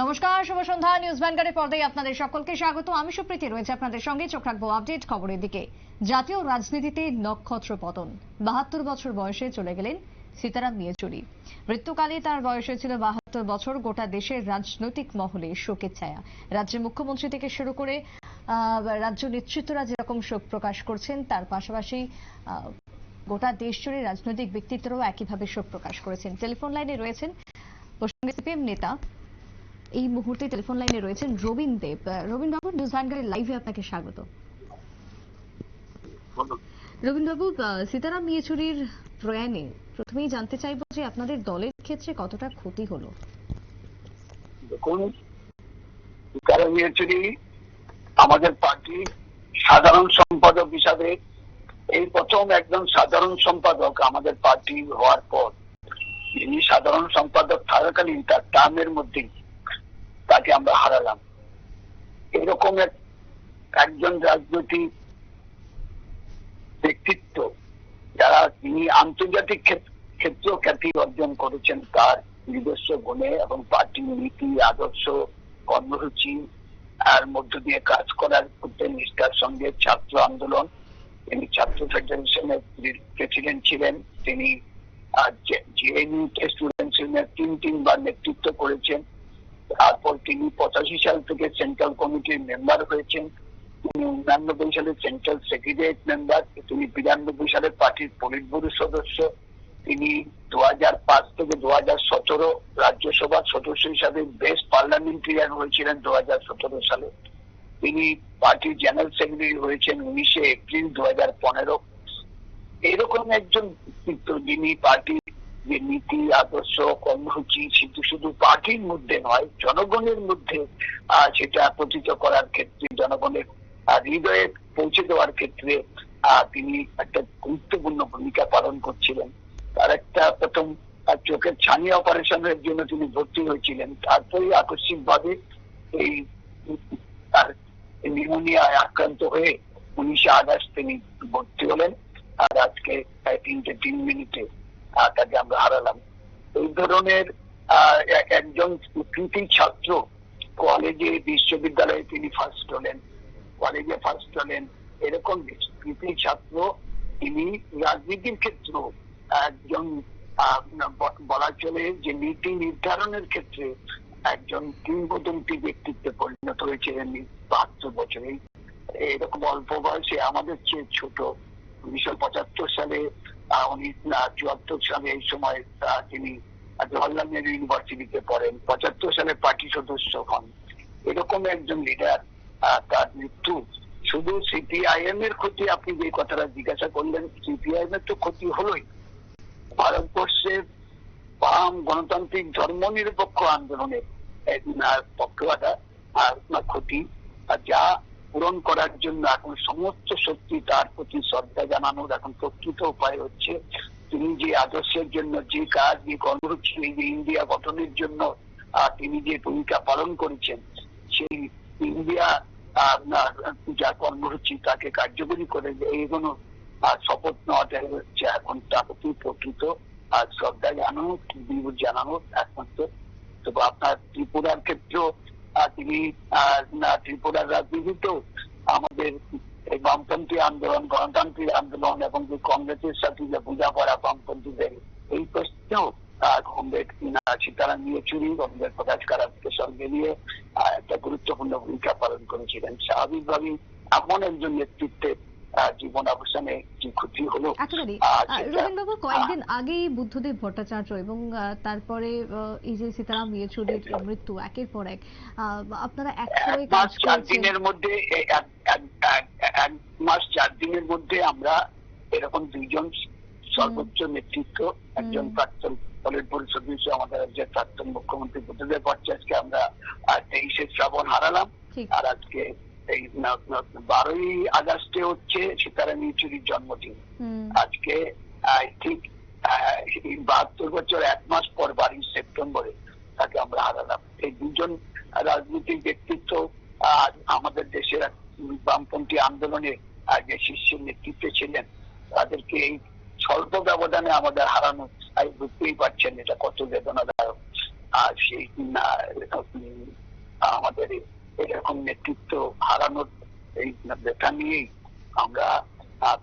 নমস্কার, শুভ সন্ধ্যা। নিউজ ভ্যানগার্ডের পর্দায় আপনাদের সকলকে স্বাগত। আমি সুপ্রীতি, রয়েছে আপনাদের সঙ্গে। চোখ রাখব আপডেট খবরের দিকে। জাতীয় রাজনীতিতে নক্ষত্র পতন। বাহাত্তর বছর বয়সে চলে গেলেন সীতারাম ইয়েচুরি। মৃত্যুকালে তার বয়স হয়েছিল বাহাত্তর বছর। গোটা দেশের রাজনৈতিক মহলে শোকের ছায়া। রাজ্যের মুখ্যমন্ত্রী থেকে শুরু করে রাজ্য নেতৃত্বরা যেরকম শোক প্রকাশ করছেন, তার পাশাপাশি গোটা দেশ জুড়ে রাজনৈতিক ব্যক্তিত্বরাও একইভাবে শোক প্রকাশ করেছেন। টেলিফোন লাইনে রয়েছেন পশ্চিমবঙ্গের সিপিএম নেতা এই মুহূর্তে টেলিফোন লাইনে রয়েছেন রবীন দেব। রবীন বাবু নিউজ ভ্যানগার্ডের লাইভে আপনাকে স্বাগত। রবীন বাবু আহ, সীতারাম ইয়েচুরির প্রয়াণে প্রথমেই জানতে চাইব যে আপনাদের দলের ক্ষেত্রে কতটা ক্ষতি হলো? দেখুন কারণ ইয়েচুরি আমাদের পার্টি সাধারণ সম্পাদক হিসাবে এই প্রথম একজন সাধারণ সম্পাদক আমাদের পার্টি হওয়ার পর তিনি সাধারণ সম্পাদক থাকাকালীন তার টার্মের মধ্যেই তাকে আমরা হারালাম। এরকম এক একজন রাজনৈতিক ব্যক্তিত্ব যারা তিনি আন্তর্জাতিক ক্ষেত- ক্ষেত্রেও খ্যাতি অর্জন করেছেন তার নিজস্ব গুণে এবং পার্টির নীতি, আদর্শ, কর্মসূচি আর মধ্য দিয়ে কাজ করার প্রতি নিষ্ঠার সঙ্গে ছাত্র আন্দোলন, তিনি ছাত্র ফেডারেশনের প্রেসিডেন্ট ছিলেন, তিনি জেএনইউ স্টুডেন্ট ইউনিয়নের তিন, তিনবার নেতৃত্ব করেছেন। তারপর তিনি পঁচাশি সাল থেকে সেন্ট্রাল কমিটির মেম্বার হয়েছেন। তিনি উনানব্বই সালে সেন্ট্রাল সেক্রেটারিয়েট মেম্বার। তিনি বিরানব্বই সালে পার্টির পলিট ব্যুরো সদস্য। তিনি দু থেকে দু সতেরো রাজ্যসভার সদস্য হিসাবে বেস্ট পার্লামেন্টারিয়ান হয়েছিলেন দু সতেরো সালে। তিনি পার্টির জেনারেল সেক্রেটারি হয়েছেন উনিশে এপ্রিল দু হাজার পনেরো। এরকম একজন যিনি পার্টির যে নীতি, আদর্শ, কর্মসূচি শুধু শুধু পার্টির মধ্যে নয়, জনগণের মধ্যে সেটা প্রচিত করার ক্ষেত্রে, জনগণের হৃদয়ে পৌঁছে দেওয়ার ক্ষেত্রে তিনি একটা গুরুত্বপূর্ণ ভূমিকা পালন করছিলেন। তার একটা প্রথম চোখের ছানি অপারেশনের জন্য তিনি ভর্তি হয়েছিলেন। তারপরে আকস্মিক ভাবে এই, তার নিউমোনিয়ায় আক্রান্ত হয়ে উনিশে আগস্ট তিনি ভর্তি হলেন। আর আজকে তিনটে, তিন মিনিটে তাকে আমরা হারালাম। এই ধরনের একজন কৃতি ছাত্র কলেজে বিশ্ববিদ্যালয়ে তিনি ফার্স্ট হলেন কলেজে ফার্স্ট হলেন, এরকম কৃতি ছাত্র তিনি রাজনীতির ক্ষেত্র একজন বলা চলে যে নীতি নির্ধারণের ক্ষেত্রে একজন কিংবদন্তি ব্যক্তিত্বে পরিণত হয়েছিলেন বাহাত্তর বছরে এরকম অল্প বয়সে আমাদের চেয়ে ছোট, উনিশশো পঁচাত্তর সালে উনি চুয়াত্তর সালে এই সময় তিনি জওয়াহরলাল নেহরু ইউনিভার্সিটিতে পড়েন, পঁচাত্তর সালে পার্টি সদস্য হন। এরকম একজন লিডার তার মৃত্যু। শুধু সিপিআইএম এর ক্ষতি আপনি যে কথাটা জিজ্ঞাসা করলেন সিপিআইএম এর তো ক্ষতি হলোই। ভারতবর্ষের বাম গণতান্ত্রিক ধর্ম নিরপেক্ষ আন্দোলনের পক্ষপাতা ক্ষতি। আর যা পূরণ করার জন্য এখন সমস্ত শক্তি তার প্রতি শ্রদ্ধা জানানোর এখন প্রকৃত উপায় হচ্ছে। তিনি যে আদর্শের জন্য যে কাজ, যে কর্মসূচি যে ইন্ডিয়া গঠনের জন্য তিনি যে ভূমিকা পালন করেছেন, সেই ইন্ডিয়া আপনার যা কর্মসূচি তাকে কার্যকরী করে এইগুলো শপথ নেওয়াটাই হচ্ছে এখন তার প্রতি প্রকৃত আর শ্রদ্ধা জানানো জানানো একমাত্র। তো আপনার ত্রিপুরার ক্ষেত্রেও তিনি ত্রিপুরার রাজনীতিতেও আমাদের এই বামপন্থী আন্দোলন, গণতান্ত্রিক আন্দোলন এবং যে কংগ্রেসের সাথে যে বোঝাপড়া বামপন্থীদের, এই প্রশ্নেও কংগ্রেস কমরেড সীতারাম ইয়েচুরি কমরেড প্রকাশ কারাতকে সঙ্গে নিয়ে একটা গুরুত্বপূর্ণ ভূমিকা পালন করেছিলেন। স্বাভাবিকভাবেই এমন একজন নেতৃত্বের জীবন অবসানে যে ক্ষতি হলো? বাবু কয়েকদিন আগেই বুদ্ধদেব ভট্টাচার্য এবং তারপরে এই যে সীতারাম ইয়েচুরির মৃত্যু একের পর এক আপনারা এক করে এক কাজ মাস চার দিনের মধ্যে এক- মাস চার দিনের মধ্যে আমরা এরকম দুইজন সর্বোচ্চ নেতৃত্ব একজন প্রাক্তন পলিট পরিষদ সদস্য আমাদের রাজ্যের প্রাক্তন মুখ্যমন্ত্রী বুদ্ধদেব ভট্টাচার্যকে আমরা তেইশে শ্রাবণ হারালাম। ঠিক। আর আজকে এই বারোই আগস্টে হচ্ছে সীতারাম ইয়েচুরির জন্মদিন। আজকে ঠিক বাহাত্তর বছর এক মাস পর বারোই সেপ্টেম্বরে তাকে আমরা হারালাম। এই দুজন রাজনৈতিক ব্যক্তিত্ব আমাদের দেশের বামপন্থী আন্দোলনে যে শীর্ষের নেতৃত্বে ছিলেন। তাদেরকে এই স্বল্প ব্যবধানে আমাদের হারানো তাই বুঝতেই পারছেন এটা কত বেদনাদায়ক। আর সেই আমাদের এরকম নেতৃত্ব হারানোর এই ব্যথা নিয়েই আমরা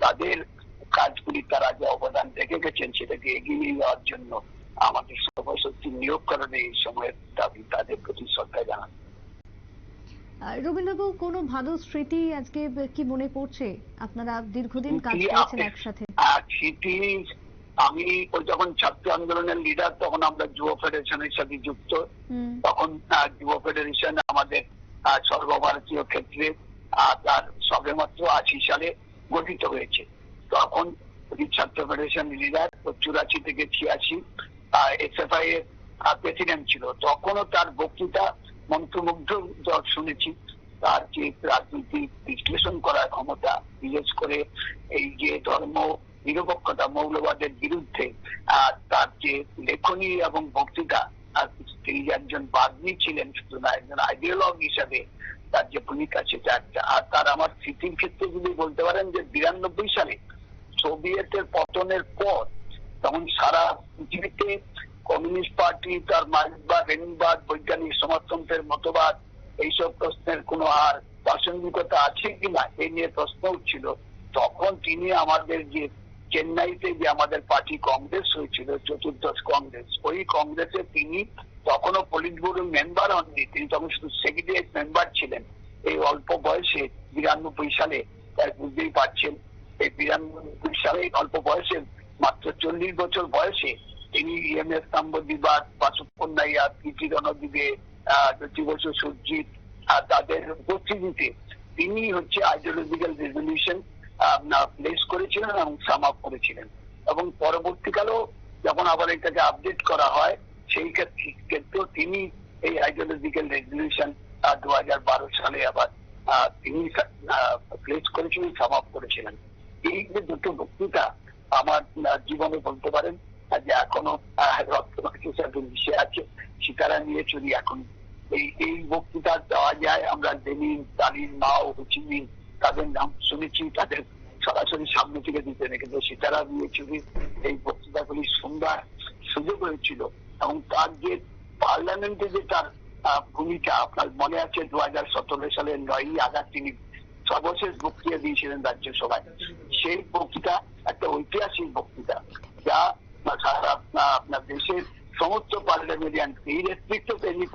তাদের কাজগুলি তারা যে অবদান রেখে গেছেন সেটাকে এগিয়ে নিয়ে যাওয়ার জন্য আমাদের সর্বশক্তি নিয়োগ করেন এই সময়ের দাবি তাদের প্রতি শ্রদ্ধা জানান রবীন্দ্রবাবু কোনো ভালো স্মৃতি আজকে কি মনে পড়ছে? আপনারা দীর্ঘদিন কাজ করেছেন একসাথে। সেটি আমি যখন ছাত্র আন্দোলনের লিডার তখন আমরা যুব ফেডারেশনের সাথে যুক্ত। তখন যুব ফেডারেশন আমাদের সর্বভারতীয় ক্ষেত্রে তার সবেমাত্র আশি সালে গঠিত হয়েছে। তখন ছাত্র ফেডারেশন লিডার চুরাশি থেকে ছিয়াশি এসএফআই এর প্রেসিডেন্ট ছিল। তখনও তার বক্তৃতা মন্ত্রমুগ্ধ শুনেছি। তার যে রাজনৈতিক বিশ্লেষণ করার ক্ষমতা, বিশেষ করে এই যে ধর্ম নিরপেক্ষতা, মৌলবাদের বিরুদ্ধে তার যে লেখনী এবং বক্তৃতা আর তিনি একজন বাগ্মী ছিলেন শুধু না একজন আইডিওলগ হিসাবে তার যে ভূমিকা সেটা একটা। আর তার আমার স্মৃতির ক্ষেত্রে যদি বলতে পারেন যে বিরানব্বই সালে সোভিয়েতের পতনের পর তখন সারা পৃথিবীতে কমিউনিস্ট পার্টি, তার মার্কবাদ লেনিনবাদ বৈজ্ঞানিক সমাজতন্ত্রের মতবাদ, এইসব প্রশ্নের কোনো আর প্রাসঙ্গিকতা আছে কিনা এই নিয়ে প্রশ্ন উঠছিল তখন তিনি আমাদের যে চেন্নাইতে যে আমাদের পার্টি কংগ্রেস হয়েছিল চতুর্দশ কংগ্রেস ওই কংগ্রেসে তিনি তখনও পলিট ব্যুরো মেম্বার হননি। তিনি তখন শুধু সেক্রেটারিয়েট মেম্বার ছিলেন। এই অল্প বয়সে বিরানব্বই সালে তাই বুঝতেই পারছেন এই বিরানব্বই সালে অল্প বয়সে মাত্র চল্লিশ বছর বয়সে তিনি এম এস তাম্বদিবাদ বাসুকন্যাইয়া প্রীতি রণদিবে জ্যোতি বসু সুরজিৎ আহ, তাদের উপস্থিতিতে তিনি হচ্ছে আইডিওলজিক্যাল রেজলিউশন প্লেস করেছিলেন এবং সাম আপ করেছিলেন। এবং পরবর্তীকালেও যখন আবার এটাকে আপডেট করা হয়, সেই ক্ষেত্রে- ক্ষেত্রেও তিনি এই আইডিওলজিক্যাল রেজলিউশন দু হাজার বারো সালে আবার তিনি প্লেস করেছিলেন সাম আপ করেছিলেন। এই যে দুটো বক্তৃতা আমার জীবনে বলতে পারেন যে এখনও মিশে আছে সীতারাম ইয়েচুরি এখন এই এই বক্তৃতা দেওয়া যায়। আমরা লেনিন স্টালিন মাও, হুচিমিন তাদের নাম শুনেছি, তাদের সরাসরি সামনে থেকে দিতেন কিন্তু সীতারাম ইয়েচুরি এই বক্তৃতাগুলি শুনবার সুযোগ হয়েছিল এবং তার যে পার্লামেন্টে যে তার ভূমিকা, আপনার মনে আছে দু হাজার সতেরো সালের নয়ই আগস্ট তিনি সর্বশেষ বক্তৃতা দিয়েছিলেন রাজ্যসভায়। সেই বক্তৃতা একটা ঐতিহাসিক বক্তৃতা যা সারা আপনার দেশের সমস্ত parliamentarian of any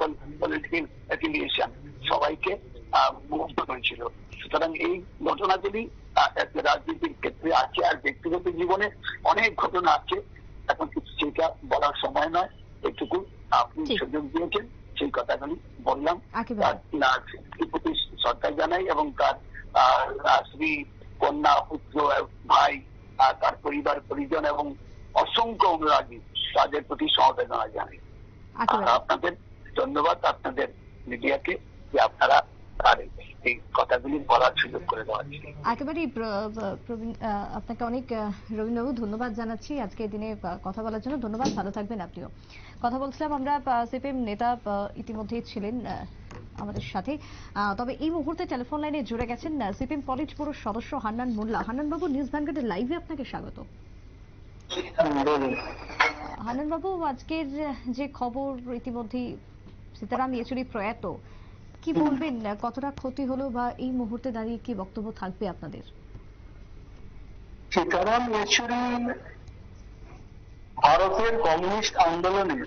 political affiliation সবাইকে মুগ্ধ করেছিল। সুতরাং এই ঘটনাগুলি রাজনীতির ক্ষেত্রে আছে আর ব্যক্তিগত জীবনে অনেক ঘটনা আছে এখন কিছু সেটা বলার সময় নয়। এটুকু আপনি সুযোগ দিয়েছেন সেই কথাগুলি বললাম। শ্রদ্ধা জানাই এবং তার স্ত্রী কন্যা পুত্র ভাই তার পরিবার পরিজন এবং অসংখ্য অনুরাগী তাদের প্রতি সমবেদনা জানাই। আপনাদের ধন্যবাদ আপনাদের মিডিয়াকে যে আপনারা তার এই কথাগুলি বলার সুযোগ করে প্র- প্র- প্রবীণ আহ, আপনাকে অনেক রবীন্দ্রবাবু ধন্যবাদ জানাচ্ছি আজকে দিনে কথা বলার জন্য। ধন্যবাদ ভালো থাকবেন আপনিও। কথা বলছিলাম আমরা সিপিএম নেতা ইতিমধ্যেই ছিলেন আমাদের সাথে। তবে এই মুহূর্তে টেলিফোন লাইনে জুড়ে গেছেন সিপিএম পলিট ব্যুরোর সদস্য হান্নান মোল্লা। হান্নান বাবু নিউজ ভ্যানগার্ডের লাইভে আপনাকে স্বাগত। হান্নান বাবু আজকের যে খবর ইতিমধ্যেই সীতারাম ইয়েচুরি প্রয়াত। কি বলবেন? কতটা ক্ষতি হলো বা এই মুহূর্তে দাঁড়িয়ে কি বক্তব্য থাকবে আপনাদের? সীতারাম ইয়েচুরি ভারতের কমিউনিস্ট আন্দোলনের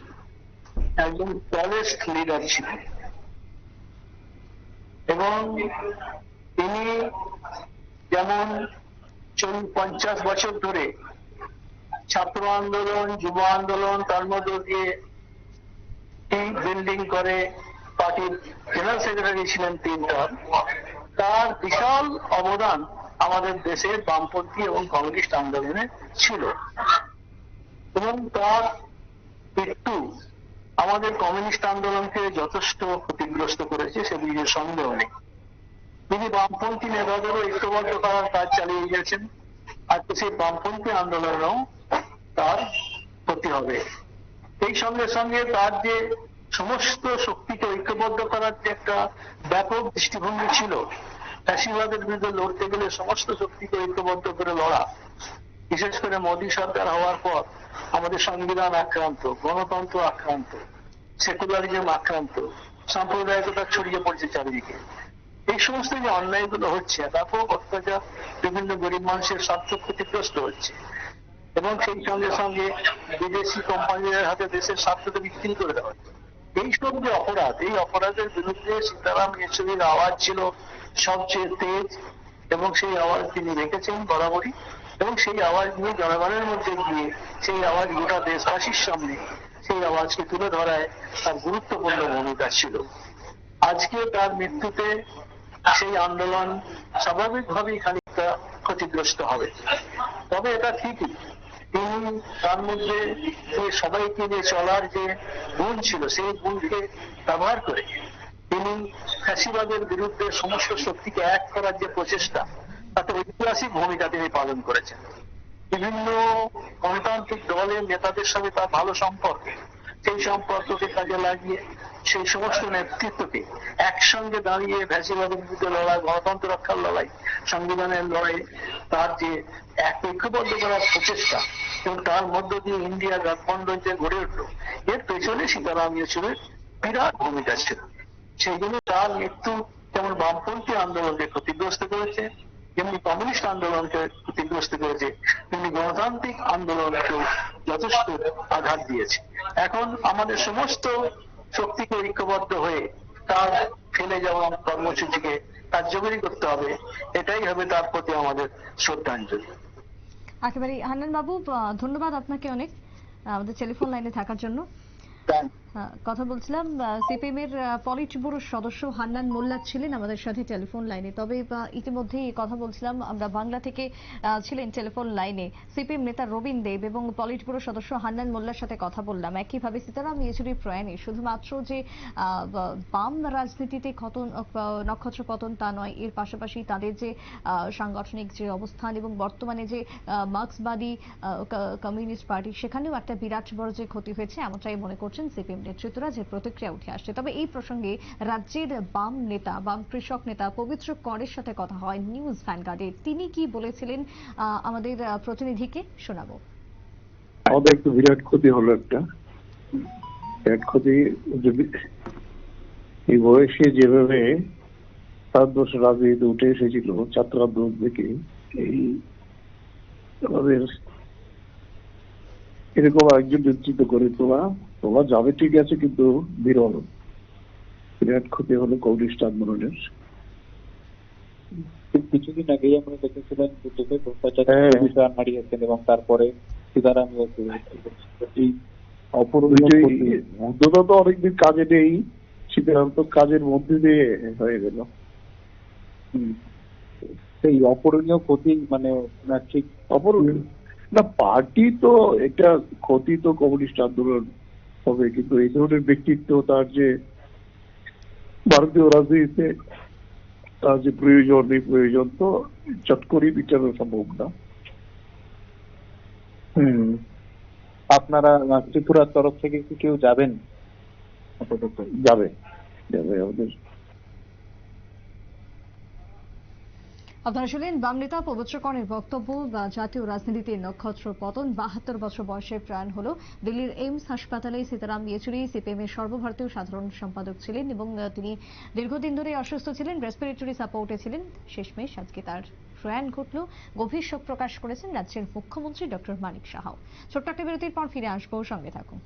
একজন টলেস্ট লিডার ছিলেন। এবং তিনি যেমন পঞ্চাশ বছর ধরে ছাত্র আন্দোলন, যুব আন্দোলন, তার মধ্যে দিয়ে বিল্ডিং করে পার্টির জেনারেল সেক্রেটারি ছিলেন তিনটা। তার বিশাল অবদান আমাদের দেশের বামপন্থী এবং কমিউনিস্ট আন্দোলনে ছিল। এবং তার মৃত্যু আমাদের কমিউনিস্ট আন্দোলনকে যথেষ্ট ক্ষতিগ্রস্ত করেছে, সে দিকে সন্দেহ নেই। তিনি বামপন্থী নেতাদেরও ঐক্যবদ্ধ করার কাজ চালিয়ে গেছেন। আর সেই বামপন্থী আন্দোলনেও তার ক্ষতি হবে। এই সঙ্গে সঙ্গে তার যে সমস্ত শক্তিকে ঐক্যবদ্ধ করার যে একটা ব্যাপক দৃষ্টিভঙ্গি ছিল, ফ্যাসিবাদের বিরুদ্ধে লড়তে গেলে সমস্ত শক্তিকে ঐক্যবদ্ধ করে লড়া। বিশেষ করে মোদী সরকার হওয়ার পর আমাদের সংবিধান আক্রান্ত, গণতন্ত্র আক্রান্ত, সেকুলারিজম আক্রান্ত, সাম্প্রদায়িকতা ছড়িয়ে পড়ছে চারিদিকে। এই সমস্ত যে অন্যায়গুলো হচ্ছে, ব্যাপক অত্যাচার, বিভিন্ন গরিব মানুষের স্বার্থ ক্ষতিগ্রস্ত হচ্ছে। এবং সেই সঙ্গে সঙ্গে বিদেশি কোম্পানিদের হাতে দেশের স্বার্থকে বিক্রি করে দেওয়া হচ্ছে। এইসব যে অপরাধ। এই অপরাধের বিরুদ্ধে সীতারাম ইয়েচুরির আওয়াজ ছিল সবচেয়ে তেজ এবং সেই আওয়াজ তিনি রেখেছেন বরাবরই। এবং সেই আওয়াজ নিয়ে জনগণের মধ্যে গিয়ে সেই আওয়াজ গোটা দেশবাসীর সামনে সেই আওয়াজকে তুলে ধরায় তার গুরুত্বপূর্ণ ভূমিকা ছিল। আজকে তার মৃত্যুতে সেই আন্দোলন স্বাভাবিকভাবেই খানিকটা ক্ষতিগ্রস্ত হবে। তবে এটা ঠিকই তিনি তার মধ্যে যে সবাইকে নিয়ে চলার যে গুণ ছিল, সেই গুণকে ব্যবহার করে তিনি ফ্যাসিবাদের বিরুদ্ধে সমস্ত শক্তিকে এক করার যে প্রচেষ্টা, তাতে ঐতিহাসিক ভূমিকা তিনি পালন করেছেন। বিভিন্ন গণতান্ত্রিক দলের নেতাদের সঙ্গে তার ভালো সম্পর্ক, সেই সম্পর্ককে কাজে লাগিয়ে সেই সমস্ত নেতৃত্বকে একসঙ্গে দাঁড়িয়ে ভ্যাসিবাদের বিরুদ্ধে লড়াই, গণতন্ত্র রক্ষার লড়াই, সংবিধানের লড়াই, তার যে এক ঐক্যবদ্ধ করার প্রচেষ্টা এবং তার মধ্য দিয়ে ইন্ডিয়া গঠবন্ধন যে গড়ে উঠল, এর পেছনে সীতারাম ইয়েচুরের বিরাট ভূমিকা ছিল। সেই জন্য তার মৃত্যু যেমন বামপন্থী আন্দোলনকে ক্ষতিগ্রস্ত করেছে যেমনি কমিউনিস্ট আন্দোলনকে ক্ষতিগ্রস্ত করেছে, তেমনি গণতান্ত্রিক আন্দোলনকেও যথেষ্ট আঘাত দিয়েছে। এখন আমাদের সমস্ত শক্তিকে ঐক্যবদ্ধ হয়ে তার ফেলে যাওয়া কর্মসূচিকে কার্যকরী করতে হবে এটাই হবে তার প্রতি আমাদের শ্রদ্ধাঞ্জলি। একেবারে হান্নান বাবু ধন্যবাদ আপনাকে অনেক আমাদের টেলিফোন লাইনে থাকার জন্য। কথা বলছিলাম সিপিএম এর পলিট ব্যুরোর সদস্য হান্নান মোল্লা ছিলেন আমাদের সাথে টেলিফোন লাইনে। তবে ইতিমধ্যেই কথা বলছিলাম, আমরা বাংলা থেকে ছিলেন টেলিফোন লাইনে। সিপিএম নেতা রবীন দেব এবং পলিট ব্যুরোর সদস্য হান্নান মোল্লার সাথে কথা বললাম। একইভাবে সীতারাম ইয়েচুরির প্রয়াণে শুধুমাত্র যে বাম রাজনীতিতে ক্ষতন নক্ষত্র পতন তা নয়, এর পাশাপাশি তাদের যে সাংগঠনিক যে অবস্থান এবং বর্তমানে যে মার্ক্সবাদী কমিউনিস্ট পার্টি, সেখানেও একটা বিরাট বড় যে ক্ষতি হয়েছে, এমনটাই মনে করছেন সিপিএম নেতৃত্বরা যে প্রতিক্রিয়া উঠে আসছে। তবে এই প্রসঙ্গে রাজ্যের বাম নেতা, বাম কৃষক নেতা পবিত্র করের সাথে কথা হয় নিউজ ভ্যানগার্ডে। তিনি কি বলেছিলেন আমাদের প্রতিনিধিকে শোনাবো। আমাদের একটু বিরাট ক্ষতি হলো একটা। বিরাট ক্ষতি যদি এই বয়সে যেভাবে ভারতবর্ষ রাজনীতিতে উঠে এসেছিল ছাত্র আন্দোলন থেকে এই আমাদের এরকম একজন নেতৃত্ব করে তোলা তোলা যাবে ঠিক আছে কিন্তু বিরল বিরাট ক্ষতি হলো কমিউনিস্ট আন্দোলনের কিছুদিন আগেই আমরা দেখেছিলেন দুটোকে ভ্রষ্টাচার হ্যাঁ। হারিয়েছেন এবং তারপরে সীতারাম অপূরণীয়। অন্তত তো অনেকদিন কাজে নেই সীতারাম তো কাজের মধ্যে দিয়ে হয়ে গেল। সেই অপূরণীয় ক্ষতি মানে না ঠিক অপর না পার্টি তো এটা ক্ষতি তো কমিউনিস্ট আন্দোলন হবে কিন্তু এই ধরনের ব্যক্তিত্ব তার যে ভারতীয় রাজনীতিতে তার যে প্রয়োজন এই প্রয়োজন তো চট করে বিচার সম্ভব না। হুম। আপনারা ত্রিপুরার তরফ থেকে কি কেউ যাবেন? যাবে যাবে আমাদের আপনারা শুনলেন বাম নেতা পবিত্র করের বক্তব্য বা জাতীয় রাজনীতিতে নক্ষত্র পতন, বাহাত্তর বছর বয়সে প্রাণ হলো দিল্লির এইমস হাসপাতালে সীতারাম ইয়েচুরি সিপিএম এর সর্বভারতীয় সাধারণ সম্পাদক ছিলেন এবং তিনি দীর্ঘদিন ধরে অসুস্থ ছিলেন রেসপিরেটরি সাপোর্টে ছিলেন। শেষমেশ আজকে তার প্রয়াণ ঘটল। গভীর শোক প্রকাশ করেছেন রাজ্যের মুখ্যমন্ত্রী ডক্টর মানিক সাহাও ছোট্ট একটা বিরতির পর ফিরে আসব। সঙ্গে থাকুন।